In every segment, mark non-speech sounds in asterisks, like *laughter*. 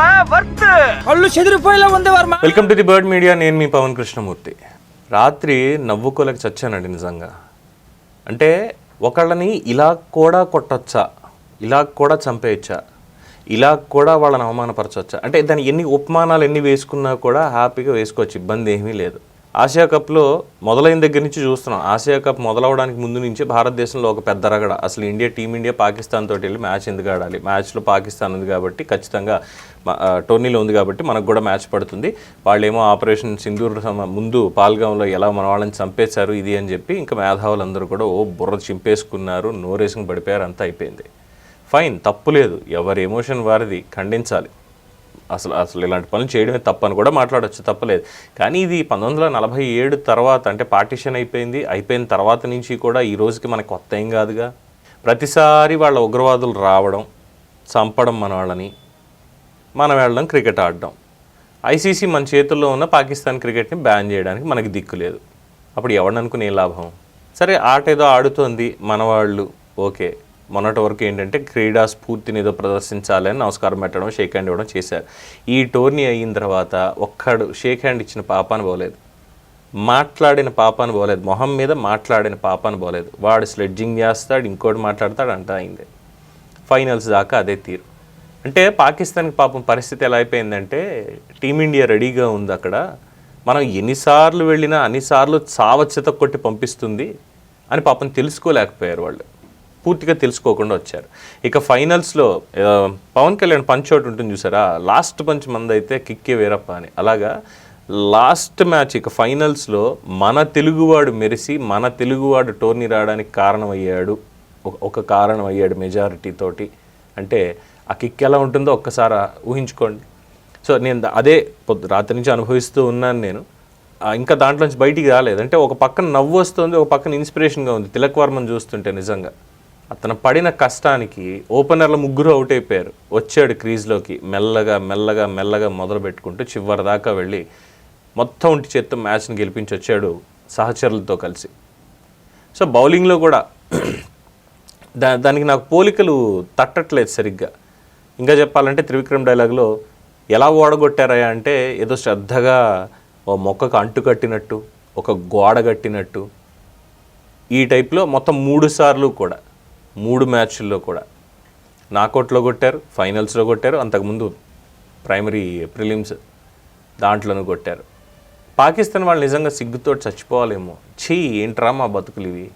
Varma worth. కళ్ళు చెదిరిపోయేలా ఉంది Varma. Welcome to the bird media నేను మీ పవన్ కృష్ణమూర్తి. రాత్రి నవ్వుకోలేక చచ్చానండి నిజంగా. అంటే ఒకళ్ళని ఇలా కూడా కొట్టొచ్చా? ఇలా కూడా చంపేయచ్చా? ఇలా కూడా వాళ్ళని అవమానపరచవచ్చా అంటే దాని ఎన్ని ఉపమానాలు ఎన్ని వేసుకున్నా కూడా హ్యాపీగా వేసుకోవచ్చు. ఇబ్బంది ఏమీ లేదు. ఆసియా కప్లో మొదలైన దగ్గర నుంచి చూస్తున్నాం. ఆసియా కప్ మొదలవడానికి ముందు నుంచే భారతదేశంలో ఒక పెద్ద రగడ. అసలు ఇండియా టీమిండియా పాకిస్తాన్ తోటి వెళ్ళి మ్యాచ్ ఎందుకు ఆడాలి? మ్యాచ్లో పాకిస్తాన్ ఉంది కాబట్టి ఖచ్చితంగా టోర్నీలో ఉంది కాబట్టి మనకు కూడా మ్యాచ్ పడుతుంది. వాళ్ళేమో ఆపరేషన్ సింధూర్ ముందు పాల్గాంలో ఎలా మన వాళ్ళని చంపేశారు ఇది అని చెప్పి ఇంకా మేధావులందరూ కూడా ఓ బుర్ర చింపేసుకున్నారు. నోరేసుకుని పడిపోయారు. అంతా అయిపోయింది. ఫైన్ తప్పు లేదు. ఎవరి ఎమోషన్ వారిది. ఖండించాలి. అసలు అసలు ఇలాంటి పనులు చేయడమే తప్పని కూడా మాట్లాడవచ్చు తప్పలేదు. కానీ ఇది పంతొమ్మిది వందల నలభై ఏడు తర్వాత అంటే పార్టీషన్ అయిపోయింది అయిపోయిన తర్వాత నుంచి కూడా ఈ రోజుకి మనకు కొత్త ఏం కాదుగా? ప్రతిసారి వాళ్ళ ఉగ్రవాదులు రావడం చంపడం మన వాళ్ళని మనం వెళ్ళడం క్రికెట్ ఆడడం. ఐసీసీ మన చేతుల్లో ఉన్న పాకిస్తాన్ క్రికెట్ని బ్యాన్ చేయడానికి మనకి దిక్కు లేదు. అప్పుడు ఎవడనుకునే లాభం? సరే ఆట ఏదో ఆడుతోంది మన వాళ్ళు ఓకే. మొన్నటి వరకు ఏంటంటే క్రీడా స్ఫూర్తిని ఏదో ప్రదర్శించాలని నమస్కారం పెట్టడం షేక్ హ్యాండ్ ఇవ్వడం చేశారు. ఈ టోర్నీ అయిన తర్వాత ఒక్కడు షేక్ హ్యాండ్ ఇచ్చిన పాపాను పోలేదు. మాట్లాడిన పాపాను పోలేదు. మొహం మీద మాట్లాడిన పాపాను పోలేదు. వాడు స్లెడ్జింగ్ చేస్తాడు ఇంకోటి మాట్లాడతాడు అంట అయింది. ఫైనల్స్ దాకా అదే తీరు. అంటే పాకిస్తాన్కి పాపం పరిస్థితి ఎలా అయిపోయిందంటే టీమిండియా రెడీగా ఉంది అక్కడ. మనం ఎన్నిసార్లు వెళ్ళినా అన్నిసార్లు చావచ్చత కొట్టి పంపిస్తుంది అని పాపం తెలుసుకోలేకపోయారు వాళ్ళు. పూర్తిగా తెలుసుకోకుండా వచ్చారు. ఇక ఫైనల్స్లో పవన్ కళ్యాణ్ పంచ్ అవుట్ ఉంటుంది చూసారా? లాస్ట్ పంచ్ మంది అయితే కిక్కే వేరప్ప అని. అలాగా లాస్ట్ మ్యాచ్ ఇక ఫైనల్స్లో మన తెలుగువాడు మెరిసి మన తెలుగువాడు టోర్నీ రావడానికి కారణమయ్యాడు. ఒక- ఒక కారణం అయ్యాడు మెజారిటీ తోటి అంటే ఆ కిక్ ఎలా ఉంటుందో ఒక్కసారి ఊహించుకోండి. సో నేను అదే పొద్దు రాత్రి నుంచి అనుభవిస్తూ ఉన్నాను నేను. ఇంకా దాంట్లోంచి బయటికి రాలేదు. అంటే ఒక పక్కన నవ్వు వస్తుంది ఒక పక్కన ఇన్స్పిరేషన్గా ఉంది. తిలక్ వర్మను చూస్తుంటే నిజంగా. అతను పడిన కష్టానికి ఓపెనర్లు ముగ్గురు అవుట్ అయిపోయారు. వచ్చాడు క్రీజ్లోకి మెల్లగా మెల్లగా మెల్లగా మొదలు పెట్టుకుంటూ చివరి దాకా వెళ్ళి మొత్తం ఉంటి చేత్తో మ్యాచ్ని గెలిపించి వచ్చాడు సహచరులతో కలిసి. సో బౌలింగ్లో కూడా *clears throat* దా దానికి నాకు పోలికలు తట్టట్లేదు సరిగ్గా. ఇంకా చెప్పాలంటే త్రివిక్రమ్ డైలాగ్లో ఎలా ఓడగొట్టారయ్యా అంటే ఏదో శ్రద్ధగా ఓ మొక్కకు అంటు కట్టినట్టు ఒక గోడ కట్టినట్టు. ఈ టైప్లో మొత్తం మూడు సార్లు కూడా మూడు మ్యాచ్ల్లో కూడా. నాకౌట్లో కొట్టారు ఫైనల్స్లో కొట్టారు అంతకుముందు ప్రైమరీ ప్రిలిమ్స్ దాంట్లోనూ కొట్టారు. పాకిస్తాన్ వాళ్ళు నిజంగా సిగ్గుతో చచ్చిపోవాలేమో. ఛీ ఏంట్రా మా బతుకులు ఇవి?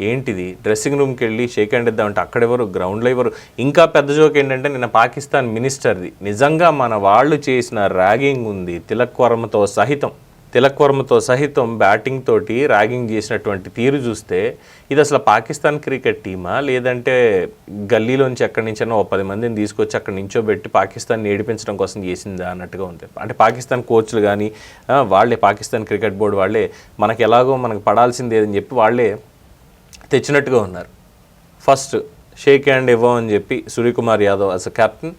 ఏంటిది? డ్రెస్సింగ్ రూమ్కి వెళ్ళి షేక్ హ్యాండ్ ఇద్దామంటే అక్కడెవరు? గ్రౌండ్లో ఎవరు? ఇంకా పెద్ద జోక్ ఏంటంటే నిన్న పాకిస్తాన్ మినిస్టర్ది. నిజంగా మన వాళ్ళు చేసిన ర్యాగింగ్ ఉంది తిలక్ వర్మతో సహితం. తిలక్వర్మతో సహితం బ్యాటింగ్ తోటి ర్యాగింగ్ చేసినటువంటి తీరు చూస్తే ఇది అసలు పాకిస్తాన్ క్రికెట్ టీమా? లేదంటే గల్లీలోంచి ఎక్కడి నుంచైనా ఓ పది మందిని తీసుకొచ్చి అక్కడ నించోబెట్టి పాకిస్తాన్ ఏడిపించడం కోసం చేసిందా అన్నట్టుగా ఉంది. అంటే పాకిస్తాన్ కోచ్లు కానీ వాళ్ళే పాకిస్తాన్ క్రికెట్ బోర్డు వాళ్ళే మనకి ఎలాగో మనకు పడాల్సిందే అని చెప్పి వాళ్ళే తెచ్చినట్టుగా ఉన్నారు. ఫస్ట్ షేక్ హ్యాండ్ ఇవ్వమని చెప్పి Suryakumar Yadav as captain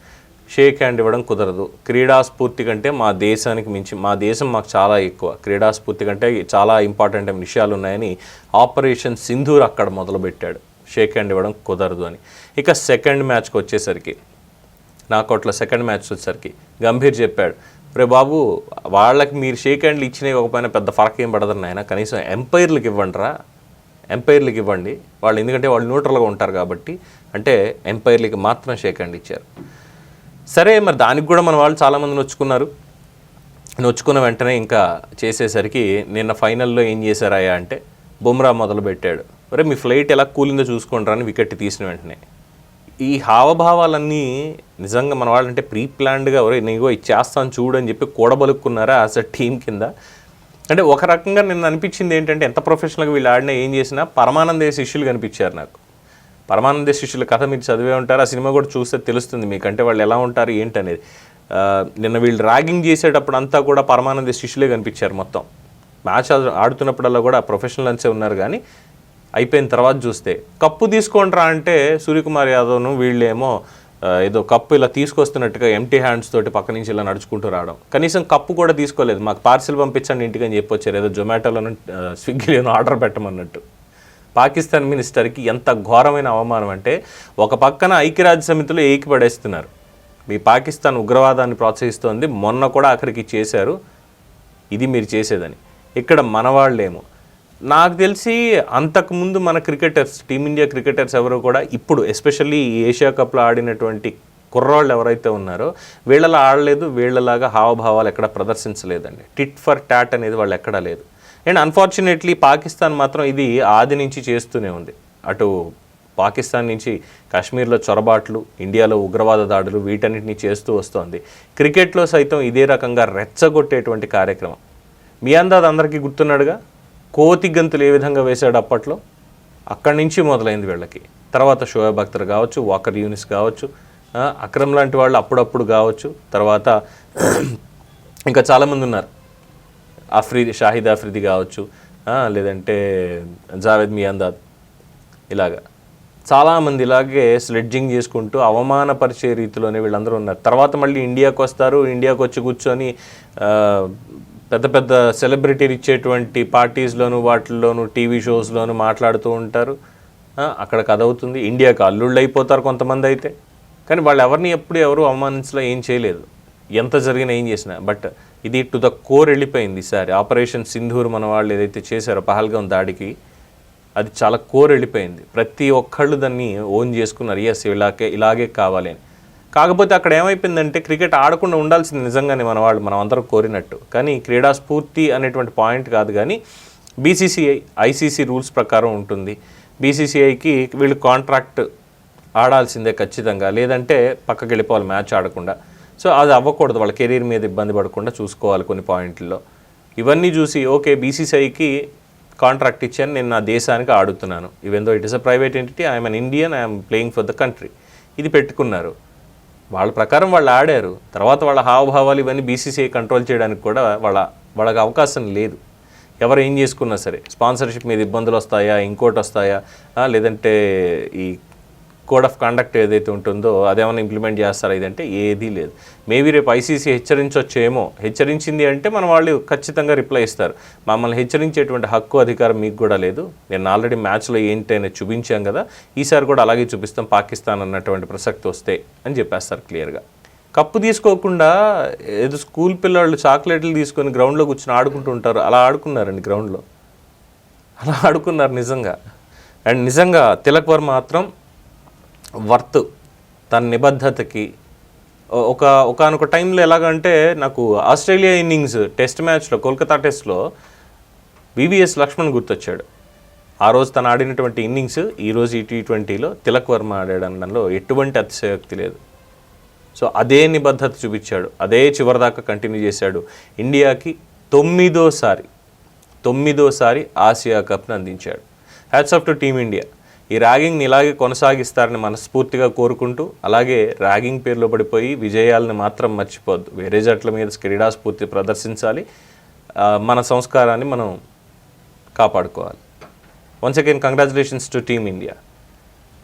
shake hand ఇవ్వడం కుదరదు. క్రీడాస్ఫూర్తి కంటే మా దేశానికి మించి మా దేశం మాకు చాలా ఎక్కువ. క్రీడాస్ఫూర్తి కంటే చాలా ఇంపార్టెంట్ అయిన విషయాలు ఉన్నాయని ఆపరేషన్ సింధూర్ అక్కడ మొదలుపెట్టాడు. షేక్ హ్యాండ్ ఇవ్వడం కుదరదు అని. ఇక సెకండ్ మ్యాచ్కి వచ్చేసరికి నాకౌట్లో సెకండ్ మ్యాచ్ వచ్చేసరికి గంభీర్ చెప్పాడు రే బాబు వాళ్ళకి మీరు షేక్ హ్యాండ్లు ఇచ్చినవి ఇవ్వకపోయినా పెద్ద ఫరక్ ఏం పడదు నాయన. కనీసం ఎంపైర్లకు ఇవ్వండిరా ఎంపైర్లకు ఇవ్వండి. వాళ్ళు ఎందుకంటే వాళ్ళు న్యూట్రల్గా ఉంటారు కాబట్టి. అంటే ఎంపైర్లకి మాత్రం షేక్ హ్యాండ్ ఇచ్చారు. సరే మరి దానికి కూడా మన వాళ్ళు చాలామంది నొచ్చుకున్నారు. నొచ్చుకున్న వెంటనే ఇంకా చేసేసరికి నిన్న ఫైనల్లో ఏం చేశారాయా అంటే బుమ్రా మొదలుపెట్టాడు. అరే మీ ఫ్లైట్ ఎలా కూలిందో చూసుకుంటారా అని వికెట్ తీసిన వెంటనే. ఈ హావభావాలన్నీ నిజంగా మన వాళ్ళంటే ప్రీ ప్లాన్డ్గా ఎవరో నీగో ఇది చేస్తాను చూడు అని చెప్పి కూడబలుక్కున్నారా యాజ్ అ టీం కింద? అంటే ఒక రకంగా నిన్న అనిపించింది ఏంటంటే ఎంత ప్రొఫెషనల్గా వీళ్ళు ఆడినా ఏం చేసినా పరమానందే శిష్యులు కనిపించారు నాకు. పరమానంద శిష్యుల కథ మీరు చదివే ఉంటారు ఆ సినిమా కూడా చూస్తే తెలుస్తుంది మీకంటే వాళ్ళు ఎలా ఉంటారు ఏంటనేది. నిన్న వీళ్ళు ర్యాగింగ్ చేసేటప్పుడు అంతా కూడా పరమానంద శిష్యులే కనిపించారు మొత్తం. మ్యాచ్ ఆడుతున్నప్పుడల్లా కూడా ప్రొఫెషనల్ ప్రొఫెషనల్సే ఉన్నారు కానీ అయిపోయిన తర్వాత చూస్తే. కప్పు తీసుకుంటారా అంటే సూర్యకుమార్ యాదవ్ను వీళ్ళేమో ఏదో కప్పు ఇలా తీసుకొస్తున్నట్టుగా ఎంటీ హ్యాండ్స్ తోటి పక్క నుంచి ఇలా నడుచుకుంటూ రావడం. కనీసం కప్పు కూడా తీసుకోలేదు. మాకు పార్సిల్ పంపించండి ఇంటికని చెప్పొచ్చారు. ఏదో జొమాటోలోనూ స్విగ్గీలోనూ ఆర్డర్ పెట్టమన్నట్టు. పాకిస్తాన్ మినిస్టర్కి ఎంత ఘోరమైన అవమానం అంటే ఒక పక్కన ఐక్యరాజ్య సమితిలో ఏకిపడేస్తున్నారు. మీ పాకిస్తాన్ ఉగ్రవాదాన్ని ప్రోత్సహిస్తోంది మొన్న కూడా అక్కడికి చేశారు. ఇది మీరు చేసేదని. ఇక్కడ మనవాళ్ళేమో నాకు తెలిసి అంతకుముందు మన క్రికెటర్స్ టీమిండియా క్రికెటర్స్ ఎవరు కూడా ఇప్పుడు ఎస్పెషల్లీ ఈ ఏషియా కప్లో ఆడినటువంటి కుర్రాళ్ళు ఎవరైతే ఉన్నారో వీళ్ళలా ఆడలేదు వీళ్ళలాగా హావభావాలు ఎక్కడ ప్రదర్శించలేదండి. టిట్ ఫర్ టాట్ అనేది వాళ్ళు ఎక్కడా లేదు. అండ్ అన్ఫార్చునేట్లీ పాకిస్తాన్ మాత్రం ఇది ఆది నుంచి చేస్తూనే ఉంది. అటు పాకిస్తాన్ నుంచి కాశ్మీర్లో చొరబాట్లు ఇండియాలో ఉగ్రవాద దాడులు వీటన్నిటిని చేస్తూ వస్తోంది. క్రికెట్లో సైతం ఇదే రకంగా రెచ్చగొట్టేటువంటి కార్యక్రమం. మీ అందాది అందరికీ గుర్తున్నాడుగా? కోతి గంతులు ఏ విధంగా వేశాడు అప్పట్లో? అక్కడి నుంచి మొదలైంది వీళ్ళకి. తర్వాత షోయబ్ అఖ్తర్ కావచ్చు వాకర్ యూనిస్ కావచ్చు అక్రమ్ లాంటి వాళ్ళు అప్పుడప్పుడు కావచ్చు తర్వాత ఇంకా చాలామంది ఉన్నారు. అఫ్రీది షాహిద్ అఫ్రీది కావచ్చు లేదంటే జావేద్ మియాందాద్ ఇలాగా. చాలామంది ఇలాగే స్లెడ్జింగ్ చేసుకుంటూ అవమానపరిచే రీతిలోనే వీళ్ళందరూ ఉన్నారు. తర్వాత మళ్ళీ ఇండియాకు వస్తారు ఇండియాకు వచ్చి కూర్చొని పెద్ద పెద్ద సెలబ్రిటీలు ఇచ్చేటువంటి పార్టీస్లోను వాటిల్లోనూ టీవీ షోస్లోను మాట్లాడుతూ ఉంటారు. అక్కడ కథ అవుతుంది. ఇండియాకు అల్లుళ్ళు అయిపోతారు కొంతమంది అయితే కానీ వాళ్ళు ఎవరిని ఎప్పుడు ఎవరు అవమానించలో ఏం చేయలేదు. ఎంత జరిగినా ఏం చేసినా. బట్ ఇది టు ద కోర్ వెళ్ళిపోయింది ఈసారి. ఆపరేషన్ సింధూర్ మన వాళ్ళు ఏదైతే చేశారో పహల్గాం దాడికి అది చాలా కోర్ వెళ్ళిపోయింది. ప్రతి ఒక్కళ్ళు దాన్ని ఓన్ చేసుకున్నారు. ఎస్ ఇలాగే ఇలాగే కావాలి అని. కాకపోతే అక్కడ ఏమైపోయిందంటే క్రికెట్ ఆడకుండా ఉండాల్సింది నిజంగానే మన వాళ్ళు. మనం అందరం కోరినట్టు. కానీ క్రీడా స్ఫూర్తి అనేటువంటి పాయింట్ కాదు కానీ బీసీసీఐ ఐసీసీ రూల్స్ ప్రకారం ఉంటుంది. బీసీసీఐకి వీళ్ళు కాంట్రాక్ట్ ఆడాల్సిందే ఖచ్చితంగా. లేదంటే పక్కకి వెళ్ళిపోవాలి మ్యాచ్ ఆడకుండా. సో అది అవ్వకూడదు వాళ్ళ కెరీర్ మీద ఇబ్బంది పడకుండా చూసుకోవాలి కొన్ని పాయింట్లలో. ఇవన్నీ చూసి ఓకే బీసీసీఐకి కాంట్రాక్ట్ ఇచ్చాను నేను నా దేశానికి ఆడుతున్నాను. ఇవెందో it is a private entity I'm an Indian I'm playing for the country ఇది పెట్టుకున్నారు. వాళ్ళ ప్రకారం వాళ్ళు ఆడారు. తర్వాత వాళ్ళ హావభావాలు ఇవన్నీ బీసీసీఐ కంట్రోల్ చేయడానికి కూడా వాళ్ళ వాళ్ళకి అవకాశం లేదు. ఎవరు ఏం చేసుకున్నా సరే స్పాన్సర్షిప్ మీద ఇబ్బందులు వస్తాయా ఇంకోటి వస్తాయా లేదంటే ఈ కోడ్ ఆఫ్ కండక్ట్ ఏదైతే ఉంటుందో అదేమైనా ఇంప్లిమెంట్ చేస్తారా ఇదంటే ఏదీ లేదు. మేబీ రేపు ఐసీసీ హెచ్చరించవచ్చేమో హెచ్చరించింది అంటే మన వాళ్ళు ఖచ్చితంగా రిప్లై ఇస్తారు. మమ్మల్ని హెచ్చరించేటువంటి హక్కు అధికారం మీకు కూడా లేదు. నేను ఆల్రెడీ మ్యాచ్లో ఏంటైనా చూపించాం కదా ఈసారి కూడా అలాగే చూపిస్తాం. పాకిస్తాన్ అన్నటువంటి ప్రసక్తి వస్తే అని చెప్పేస్తారు క్లియర్గా కప్పు తీసుకోకుండా ఏదో స్కూల్ పిల్లలు చాక్లెట్లు తీసుకొని గ్రౌండ్లో కూర్చొని ఆడుకుంటూ ఉంటారు. అలా ఆడుకున్నారండి గ్రౌండ్లో అలా ఆడుకున్నారు నిజంగా. అండ్ నిజంగా తిలక్ వర్మ మాత్రం వర్త్ తన నిబద్ధతకి. ఒక ఒకనొక టైంలో ఎలాగంటే నాకు ఆస్ట్రేలియా ఇన్నింగ్స్ టెస్ట్ మ్యాచ్లో కోల్కతా టెస్ట్లో వివిఎస్ లక్ష్మణ్ గుర్తొచ్చాడు. ఆ రోజు తను ఆడినటువంటి ఇన్నింగ్స్ ఈరోజు ఈ టీ ట్వంటీలో తిలక్ వర్మ ఆడాడనడంలో ఎటువంటి అతిశయోక్తి లేదు. సో అదే నిబద్ధత చూపించాడు. అదే చివరిదాకా కంటిన్యూ చేశాడు. ఇండియాకి తొమ్మిదోసారి తొమ్మిదోసారి ఆసియా కప్ను అందించాడు. హ్యాట్స్ ఆఫ్ టు టీమిండియా ఈ ర్యాగింగ్ని ఇలాగే కొనసాగిస్తారని మనస్ఫూర్తిగా కోరుకుంటూ అలాగే ర్యాగింగ్ పేరులో పడిపోయి విజయాలను మాత్రం మర్చిపోద్దు వేరే జట్ల మీద క్రీడాస్ఫూర్తి ప్రదర్శించాలి. మన సంస్కారాన్ని మనం కాపాడుకోవాలి. Once again congratulations to team India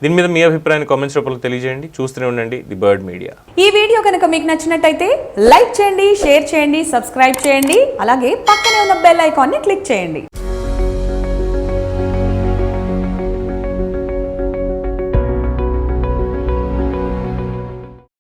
దీని మీద మీ అభిప్రాయాన్ని కామెంట్స్ రూపంలో తెలియజేయండి. చూస్తూనే ఉండండి ది బర్డ్ మీడియా ఈ వీడియో కనుక మీకు నచ్చినట్టయితే లైక్ చేయండి షేర్ చేయండి సబ్స్క్రైబ్ చేయండి. అలాగే పక్కనే ఉన్న బెల్ ఐకాన్ని క్లిక్ చేయండి.